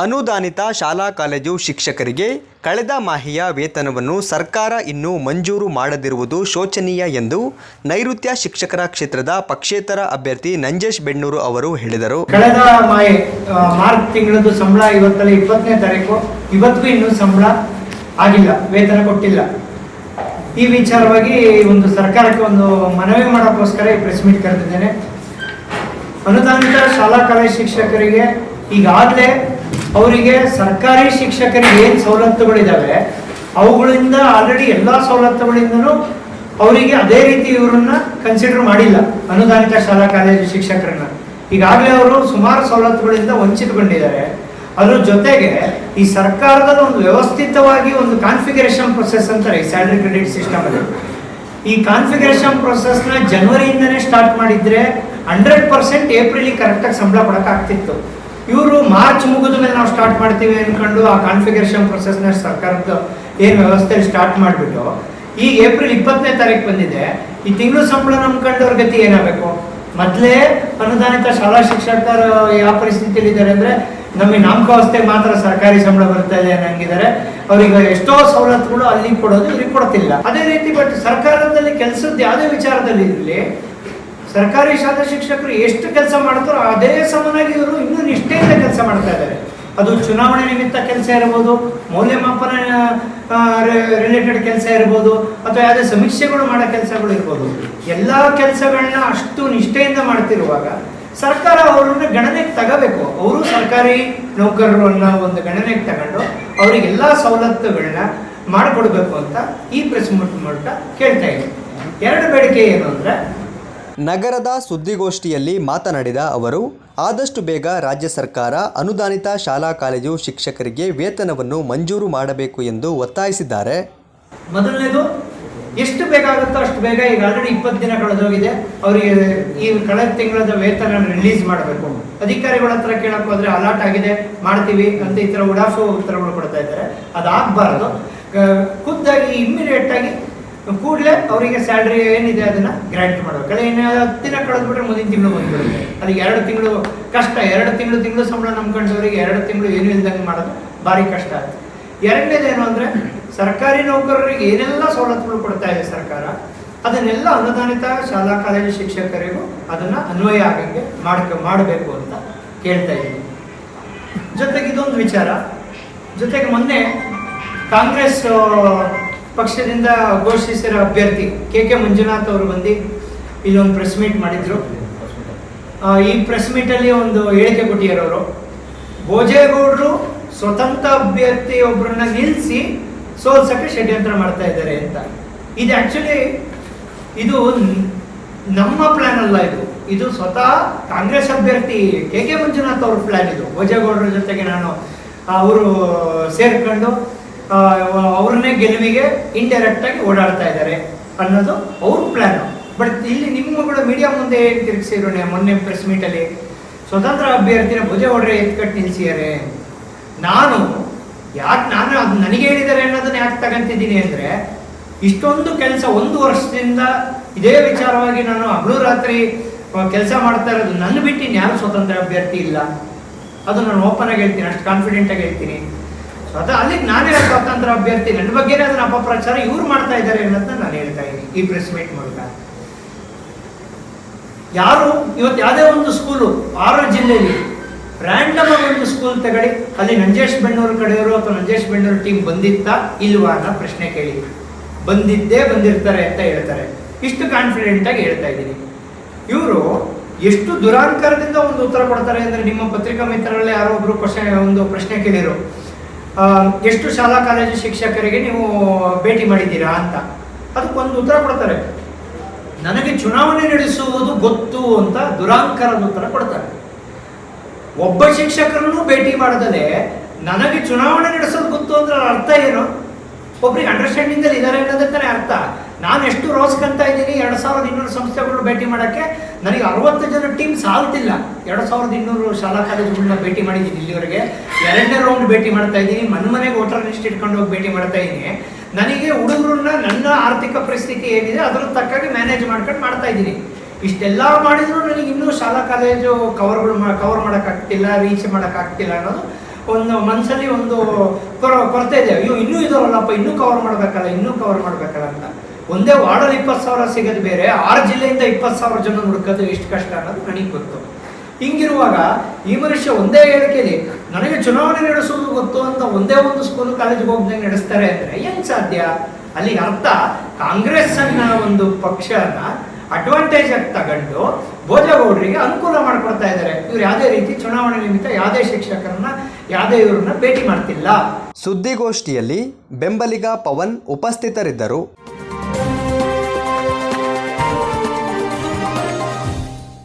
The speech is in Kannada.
ಅನುದಾನಿತ ಶಾಲಾ ಕಾಲೇಜು ಶಿಕ್ಷಕರಿಗೆ ಕಳೆದ ಮಾಹಿಯ ವೇತನವನ್ನು ಸರ್ಕಾರ ಇನ್ನೂ ಮಂಜೂರು ಮಾಡದಿರುವುದು ಶೋಚನೀಯ ಎಂದು ನೈಋತ್ಯ ಶಿಕ್ಷಕರ ಕ್ಷೇತ್ರದ ಪಕ್ಷೇತರ ಅಭ್ಯರ್ಥಿ ನಂಜೇಶ್ ಬೆಣ್ಣೂರು ಅವರು ಹೇಳಿದರು. ಕಳೆದ ಮಾರ್ಚ್ ತಿಂಗಳದ್ದು ಸಂಬಳ ಇವತ್ತಲ್ಲ ಇಪ್ಪತ್ತನೇ ತಾರೀಕು. ಇವತ್ತಿಗೂ ಇನ್ನೂ ಸಂಬಳ ಆಗಿಲ್ಲ, ವೇತನ ಕೊಟ್ಟಿಲ್ಲ. ಈ ವಿಚಾರವಾಗಿ ಒಂದು ಸರ್ಕಾರಕ್ಕೆ ಒಂದು ಮನವಿ ಮಾಡೋಕ್ಕೋಸ್ಕರ ಈ ಪ್ರೆಸ್ ಮೀಟ್ ಕರೆದಿದ್ದೇನೆ. ಅನುದಾನಿತ ಶಾಲಾ ಕಾಲೇಜು ಶಿಕ್ಷಕರಿಗೆ ಈಗಾಗಲೇ ಅವರಿಗೆ ಸರ್ಕಾರಿ ಶಿಕ್ಷಕರಿಗೆ ಏನು ಸವಲತ್ತುಗಳಿದ್ದಾವೆ ಅವುಗಳಿಂದ ಆಲ್ರೆಡಿ ಎಲ್ಲ ಸವಲತ್ತುಗಳಿಂದನೂ ಅವರಿಗೆ ಅದೇ ರೀತಿ ಇವರನ್ನ ಕನ್ಸಿಡರ್ ಮಾಡಿಲ್ಲ, ಅನುದಾನಿತ ಶಾಲಾ ಕಾಲೇಜು ಶಿಕ್ಷಕರನ್ನ. ಈಗಾಗಲೇ ಅವರು ಸುಮಾರು ಸವಲತ್ತುಗಳಿಂದ ವಂಚಿತಗೊಂಡಿದ್ದಾರೆ. ಅದ್ರ ಜೊತೆಗೆ ಈ ಸರ್ಕಾರದ ಒಂದು ವ್ಯವಸ್ಥಿತವಾಗಿ ಒಂದು ಕಾನ್ಫಿಗರೇಷನ್ ಪ್ರೊಸೆಸ್ ಅಂತಾರೆ ಈ ಸ್ಯಾಲರಿ ಕ್ರೆಡಿಟ್ ಸಿಸ್ಟಮ್ ಅಲ್ಲಿ. ಈ ಕಾನ್ಫಿಗರೇಷನ್ ಪ್ರೊಸೆಸ್ನ ಜನವರಿಯಿಂದನೇ ಸ್ಟಾರ್ಟ್ ಮಾಡಿದ್ರೆ ಹಂಡ್ರೆಡ್ ಪರ್ಸೆಂಟ್ ಏಪ್ರಿಲಿಗೆ ಕರೆಕ್ಟಾಗಿ ಸಂಬಳ ಕೊಡೋಕ್ಕಾಗ್ತಿತ್ತು. ಇವರು ಮಾರ್ಚ್ ಮುಗಿದ ಸ್ಟಾರ್ಟ್ ಮಾಡ್ತೀವಿ ಅನ್ಕೊಂಡು ಆ ಕಾನ್ಫಿಗರೇಷನ್ ಪ್ರೊಸೆಸ್ನ ಸರ್ಕಾರದ ಏನು ವ್ಯವಸ್ಥೆ ಸ್ಟಾರ್ಟ್ ಮಾಡಿಬಿಟ್ಟು ಈ ಏಪ್ರಿಲ್ ಇಪ್ಪತ್ತನೇ ತಾರೀಕು ಬಂದಿದೆ, ಈ ತಿಂಗಳು ಸಂಬಳ ನಂಬ್ಕೊಂಡವ್ರ ಗತಿ ಏನಾಗಬೇಕು? ಮೊದಲೇ ಅನುದಾನಿತ ಶಾಲಾ ಶಿಕ್ಷಕರು ಯಾವ ಪರಿಸ್ಥಿತಿಯಲ್ಲಿ ಇದ್ದಾರೆ ಅಂದ್ರೆ, ನಮಗೆ ನಾಮಕಾವಸ್ಥೆ ಮಾತ್ರ ಸರ್ಕಾರಿ ಸಂಬಳ ಬರ್ತಾ ಇದೆ ಅನ್ನಂಗಿದ್ದಾರೆ. ಅವ್ರಿಗೆ ಎಷ್ಟೋ ಸವಲತ್ತುಗಳು ಅಲ್ಲಿ ಕೊಡೋದು, ಇಲ್ಲಿ ಕೊಡ್ತಿಲ್ಲ ಅದೇ ರೀತಿ ಬಟ್ ಸರ್ಕಾರದಲ್ಲಿ ಕೆಲಸದ ಯಾವುದೇ ವಿಚಾರದಲ್ಲಿ ಇರಲಿ, ಸರ್ಕಾರಿ ಶಾಲಾ ಶಿಕ್ಷಕರು ಎಷ್ಟು ಕೆಲಸ ಮಾಡ್ತಾರೋ, ಅದೇ ಸಮನಾಗಿ ಇವರು ಇನ್ನೂ ನಿಷ್ಠೆಯಿಂದ ಕೆಲಸ ಮಾಡ್ತಾ ಇದ್ದಾರೆ. ಅದು ಚುನಾವಣೆ ನಿಮಿತ್ತ ಕೆಲಸ ಇರಬಹುದು, ಮೌಲ್ಯಮಾಪನ ರಿಲೇಟೆಡ್ ಕೆಲಸ ಇರ್ಬೋದು ಅಥವಾ ಯಾವುದೇ ಸಮೀಕ್ಷೆಗಳು ಮಾಡೋ ಕೆಲಸಗಳು ಇರ್ಬೋದು ಎಲ್ಲ ಕೆಲಸಗಳನ್ನ ಅಷ್ಟು ನಿಷ್ಠೆಯಿಂದ ಮಾಡ್ತಿರುವಾಗ ಸರ್ಕಾರ ಅವರನ್ನ ಗಣನೆಗೆ ತಗೋಬೇಕು. ಅವರು ಸರ್ಕಾರಿ ನೌಕರರನ್ನ ಒಂದು ಗಣನೆಗೆ ತಗೊಂಡು ಅವರಿಗೆಲ್ಲ ಸವಲತ್ತುಗಳನ್ನ ಮಾಡಿಕೊಡ್ಬೇಕು ಅಂತ ಈ ಪ್ರೆಸ್ ಮೂಲಕ ಕೇಳ್ತಾ ಇದ್ದೀನಿ. ಎರಡು ಬೇಡಿಕೆ ಏನು ಅಂದ್ರೆ ನಗರದ ಸುದ್ದಿಗೋಷ್ಠಿಯಲ್ಲಿ ಮಾತನಾಡಿದ ಅವರು ಆದಷ್ಟು ಬೇಗ ರಾಜ್ಯ ಸರ್ಕಾರ ಅನುದಾನಿತ ಶಾಲಾ ಕಾಲೇಜು ಶಿಕ್ಷಕರಿಗೆ ವೇತನವನ್ನು ಮಂಜೂರು ಮಾಡಬೇಕು ಎಂದು ಒತ್ತಾಯಿಸಿದ್ದಾರೆ. ಮೊದಲನೇದು, ಎಷ್ಟು ಬೇಗ ಆಗುತ್ತೋ ಅಷ್ಟು ಬೇಗ ಈಗ ಆಲ್ರೆಡಿ ಇಪ್ಪತ್ತು ದಿನ ಕಳೆದೋಗಿದೆ. ಅವರಿಗೆ ಈ ಕಳೆದ ತಿಂಗಳದ ವೇತನ ರಿಲೀಸ್ ಮಾಡಬೇಕು. ಅಧಿಕಾರಿಗಳ ಹತ್ರ ಕೇಳಕ್ಕೆ ಹೋದ್ರೆ ಅಲಾಟ್ ಆಗಿದೆ, ಮಾಡ್ತೀವಿ ಅಂತ ಈ ಥರ ಉಡಾಫು ಉತ್ತರಗಳು ಕೊಡ್ತಾ ಇದ್ದಾರೆ. ಅದಾಗಬಾರ್ದು. ಖುದ್ದಾಗಿ ಇಮ್ಮಿಡಿಯೇಟ್ ಆಗಿ ಕೂಡಲೇ ಅವರಿಗೆ ಸ್ಯಾಲ್ರಿ ಏನಿದೆ ಅದನ್ನ ಗ್ರಾಂಟ್ ಮಾಡಬೇಕು. ಕಳೆ ಇನ್ನು ಹತ್ತು ದಿನ ಕಳೆದ್ಬಿಟ್ರೆ ಮುಂದಿನ ತಿಂಗಳು ಬಂದ್ಬಿಡುತ್ತೆ ಅದಕ್ಕೆ ಎರಡು ತಿಂಗಳು ಕಷ್ಟ, ಎರಡು ತಿಂಗಳು ತಿಂಗಳು ಸಂಬಳ ನಂಬ್ಕೊಂಡವರಿಗೆ ಎರಡು ತಿಂಗಳು ಏನು ಇಲ್ದಂಗೆ ಮಾಡೋದು ಭಾರಿ ಕಷ್ಟ ಆಗುತ್ತೆ. ಎರಡನೇದೇನು ಅಂದರೆ, ಸರ್ಕಾರಿ ನೌಕರರಿಗೆ ಏನೆಲ್ಲ ಸವಲತ್ತುಗಳು ಕೊಡ್ತಾ ಇದೆ ಸರ್ಕಾರ, ಅದನ್ನೆಲ್ಲ ಅನುದಾನಿತ ಶಾಲಾ, ಕಾಲೇಜು ಶಿಕ್ಷಕರಿಗೂ ಅದನ್ನ ಅನ್ವಯ ಆಗಂಗೆ ಮಾಡ್ಕ, ಮಾಡಬೇಕು ಅಂತ ಕೇಳ್ತಾ ಇದ್ದೀನಿ. ಜೊತೆಗೆ ಇದೊಂದು ವಿಚಾರ. ಜೊತೆಗೆ ಮೊನ್ನೆ ಕಾಂಗ್ರೆಸ್ ಪಕ್ಷದಿಂದ ಘೋಷಿಸಿರೋ ಅಭ್ಯರ್ಥಿ ಕೆ ಕೆ ಮಂಜುನಾಥ್ ಅವರು ಬಂದು ಇಲ್ಲೊಂದು ಪ್ರೆಸ್ ಮೀಟ್ ಮಾಡಿದ್ರು. ಈ ಪ್ರೆಸ್ ಮೀಟಲ್ಲಿ ಒಂದು ಹೇಳಿಕೆ ಕೊಟ್ಟಿರೋರು ಭೋಜೇಗೌಡರು ಸ್ವತಂತ್ರ ಅಭ್ಯರ್ಥಿ ಒಬ್ಬರನ್ನ ನಿಲ್ಲಿಸಿ ಸೋಲ್ಸಕ್ಕೆ ಷಡ್ಯಂತ್ರ ಮಾಡ್ತಾ ಇದ್ದಾರೆ ಅಂತ. ಇದು ಆಕ್ಚುಲಿ ಇದು ನಮ್ಮ ಪ್ಲಾನ್ ಅಲ್ಲ ಇದು. ಇದು ಸ್ವತಃ ಕಾಂಗ್ರೆಸ್ ಅಭ್ಯರ್ಥಿ ಕೆ ಕೆ ಮಂಜುನಾಥ್ ಅವ್ರ ಪ್ಲಾನ್ ಇದು. ಭೋಜೇಗೌಡರ ಜೊತೆಗೆ ನಾನು ಅವರು ಸೇರ್ಕೊಂಡು ಅವ್ರನ್ನೇ ಗೆಲುವಿಗೆ ಇಂಡೈರೆಕ್ಟ್ ಆಗಿ ಓಡಾಡ್ತಾ ಇದ್ದಾರೆ ಅನ್ನೋದು ಅವ್ರ ಪ್ಲಾನ್ ಬಟ್ ಇಲ್ಲಿ ನಿಮ್ಮಗಳು ಮೀಡಿಯಾ ಮುಂದೆ ಏನು ತಿರುಗಿಸಿದ್ರು ಮೊನ್ನೆ ಪ್ರೆಸ್ ಮೀಟಲ್ಲಿ ಸ್ವತಂತ್ರ ಅಭ್ಯರ್ಥಿನ ಹೊಡೆ ಎತ್ಕಟ್ಟು ನಿಲ್ಸಿದ್ದಾರೆ ನಾನು, ಯಾಕೆ ನಾನು ಅದು ನನಗೆ ಹೇಳಿದ್ದಾರೆ ಅನ್ನೋದನ್ನ ಯಾಕೆ ತಗಂತಿದ್ದೀನಿ ಅಂದರೆ, ಇಷ್ಟೊಂದು ಕೆಲಸ ಒಂದು ವರ್ಷದಿಂದ ಇದೇ ವಿಚಾರವಾಗಿ ನಾನು ಹಗಲು ರಾತ್ರಿ ಕೆಲಸ ಮಾಡ್ತಾ ಇರೋದು ನನ್ನ ಬಿಟ್ಟು ಇನ್ಯಾರು ಸ್ವತಂತ್ರ ಅಭ್ಯರ್ಥಿ ಇಲ್ಲ? ಅದು ನಾನು ಓಪನ್ ಆಗಿ ಹೇಳ್ತೀನಿ, ಅಷ್ಟು ಕಾನ್ಫಿಡೆಂಟ್ ಆಗಿ ಹೇಳ್ತೀನಿ. ಸ್ವತಃ ಅಲ್ಲಿ ನಾನೇ ಸ್ವಾತಂತ್ರ್ಯ ಅಭ್ಯರ್ಥಿ. ನನ್ನ ಬಗ್ಗೆನೇ ಅದನ್ನ ಅಪಪ್ರಚಾರ ಇವ್ರು ಮಾಡ್ತಾ ಇದ್ದಾರೆ ಅನ್ನೋದನ್ನ ನಾನು ಹೇಳ್ತಾ ಇದ್ದೀನಿ. ಈ ಪ್ರೆಸ್ ಮೀಟ್ ಮೂಲಕ. ಯಾರು, ಇವತ್ತು ಯಾವುದೇ ಒಂದು ಸ್ಕೂಲು ಆರು ಜಿಲ್ಲೆಯಲ್ಲಿ ರ್ಯಾಂಡಮ್ ಆಗಿ ಒಂದು ಸ್ಕೂಲ್ ತಗೊಳ್ಳಿ. ಅಲ್ಲಿ ನಂಜೇಶ್ ಬೆಣ್ಣೂರು ಕಡೆಯವರು ಅಥವಾ ನಂಜೇಶ್ ಬೆಣ್ಣೂರು ಟೀಮ್ ಬಂದಿತ್ತಾ ಇಲ್ವಾ ಅನ್ನೋ ಪ್ರಶ್ನೆ ಕೇಳಿ. ಬಂದಿದ್ದೇ ಬಂದಿರ್ತಾರೆ ಅಂತ ಹೇಳ್ತಾರೆ. ಇಷ್ಟು ಕಾನ್ಫಿಡೆಂಟ್ ಆಗಿ ಹೇಳ್ತಾ ಇದ್ದೀನಿ. ಇವರು ಎಷ್ಟು ದುರಾಂಕಾರದಿಂದ ಒಂದು ಉತ್ತರ ಕೊಡ್ತಾರೆ ಅಂದ್ರೆ ನಿಮ್ಮ ಪತ್ರಿಕಾ ಮಿತ್ರರಲ್ಲೇ ಯಾರೋ ಒಬ್ರು ಕ್ವಶನ್ ಒಂದು ಪ್ರಶ್ನೆ ಕೇಳಿರು ಎಷ್ಟು ಶಾಲಾ ಕಾಲೇಜು ಶಿಕ್ಷಕರಿಗೆ ನೀವು ಭೇಟಿ ಮಾಡಿದ್ದೀರಾ ಅಂತ. ಅದಕ್ಕೊಂದು ಉತ್ತರ ಕೊಡ್ತಾರೆ. ನನಗೆ ಚುನಾವಣೆ ನಡೆಸುವುದು ಗೊತ್ತು ಅಂತ ದುರಾಂಕಾರದ ಉತ್ತರ ಕೊಡ್ತಾರೆ. ಒಬ್ಬ ಶಿಕ್ಷಕರನ್ನು ಭೇಟಿ ಮಾಡದಲೆ ನನಗೆ ಚುನಾವಣೆ ನಡೆಸೋದು ಗೊತ್ತು ಅಂದ್ರೆ ಅರ್ಥ ಏನು? ಒಬ್ರಿಗೆ ಅಂಡರ್ಸ್ಟ್ಯಾಂಡಿಂಗ್ ಅಲ್ಲಿ ಇದ್ದಾರೆ ಅನ್ನೋದಕ್ಕೆ ಅರ್ಥ. ನಾನು ಎಷ್ಟು ರೋಸ್ಕಂತ ಇದ್ದೀನಿ, ಎರಡು ಸಾವಿರದ ಇನ್ನೂರು ಸಂಸ್ಥೆಗಳು ಭೇಟಿ ಮಾಡೋಕ್ಕೆ ನನಗೆ ಅರವತ್ತು ಜನ ಟೀಮ್ ಸಾಲ್ತಿಲ್ಲ. ಎರಡು ಸಾವಿರದ ಇನ್ನೂರು ಶಾಲಾ ಕಾಲೇಜುಗಳನ್ನ ಭೇಟಿ ಮಾಡಿದ್ದೀನಿ ಇಲ್ಲಿವರೆಗೆ. ಎರಡನೇ ರೌಂಡ್ ಭೇಟಿ ಮಾಡ್ತಾ ಇದ್ದೀನಿ ಮನೆ ಮನೆಗೆ ವೋಟರ್ ಲಿಸ್ಟ್ ಇಟ್ಕೊಂಡು ಹೋಗಿ ಭೇಟಿ ಮಾಡ್ತಾ ಇದ್ದೀನಿ. ನನಗೆ ಹುಡುಗರನ್ನ ನನ್ನ ಆರ್ಥಿಕ ಪರಿಸ್ಥಿತಿ ಏನಿದೆ ಅದರ ತಕ್ಕಾಗಿ ಮ್ಯಾನೇಜ್ ಮಾಡ್ಕೊಂಡು ಮಾಡ್ತಾ ಇದ್ದೀನಿ. ಇಷ್ಟೆಲ್ಲ ಮಾಡಿದ್ರು ನನಗೆ ಇನ್ನೂ ಶಾಲಾ ಕಾಲೇಜು ಕವರ್ಗಳು ಕವರ್ ಮಾಡೋಕ್ಕಾಗ್ತಿಲ್ಲ ರೀಚ್ ಮಾಡೋಕ್ಕಾಗ್ತಿಲ್ಲ ಅನ್ನೋದು ಒಂದು ಮನಸ್ಸಲ್ಲಿ ಒಂದು ಕೊರ- ಕೊರತೆ ಇದೆ. ಅಯ್ಯೋ, ಇನ್ನೂ ಇದಾವಲ್ಲಪ್ಪ ಇನ್ನೂ ಕವರ್ ಮಾಡಬೇಕಲ್ಲ, ಇನ್ನೂ ಕವರ್ ಮಾಡಬೇಕಲ್ಲ ಅಂತ. ಒಂದೇ ವಾರ್ಡಲ್ಲಿ ಇಪ್ಪತ್ತು ಸಾವಿರ ಸಿಗೋದು ಬೇರೆ, ಆರು ಜಿಲ್ಲೆಯಿಂದ ಇಪ್ಪತ್ತು ಸಾವಿರ ಜನ ಹುಡುಕೋದು ಎಷ್ಟು ಕಷ್ಟ ಅನ್ನೋದು ನನಗೆ ಗೊತ್ತು. ಹಿಂಗಿರುವಾಗ ಈ ಮನುಷ್ಯ ಒಂದೇ ಹೇಳಿಕೆಯಲ್ಲಿ ನನಗೆ ಚುನಾವಣೆ ನಡೆಸೋದು ಗೊತ್ತು ಅಂತ ಒಂದೇ ಒಂದು ಸ್ಕೂಲ್ ಕಾಲೇಜಿಗೆ ಹೋಗ್ದಂಗೆ ನಡೆಸ್ತಾರೆ ಅಂದ್ರೆ ಏನ್ ಸಾಧ್ಯ? ಅಲ್ಲಿ ಅರ್ಥ, ಕಾಂಗ್ರೆಸ್ ಅನ್ನ ಒಂದು ಪಕ್ಷನ ಅಡ್ವಾಂಟೇಜ್ ಆಗಿ ತಗೊಂಡು ಭೋಜಗೌಡರಿಗೆ ಅನುಕೂಲ ಮಾಡ್ಕೊಡ್ತಾ ಇದ್ದಾರೆ. ಇವ್ರು ಯಾವುದೇ ರೀತಿ ಚುನಾವಣೆ ನಿಮಿತ್ತ ಯಾವುದೇ ಶಿಕ್ಷಕರನ್ನ, ಯಾವುದೇ ಇವ್ರನ್ನ ಭೇಟಿ ಮಾಡ್ತಿಲ್ಲ. ಸುದ್ದಿಗೋಷ್ಠಿಯಲ್ಲಿ ಬೆಂಬಲಿಗ ಪವನ್ ಉಪಸ್ಥಿತರಿದ್ದರು.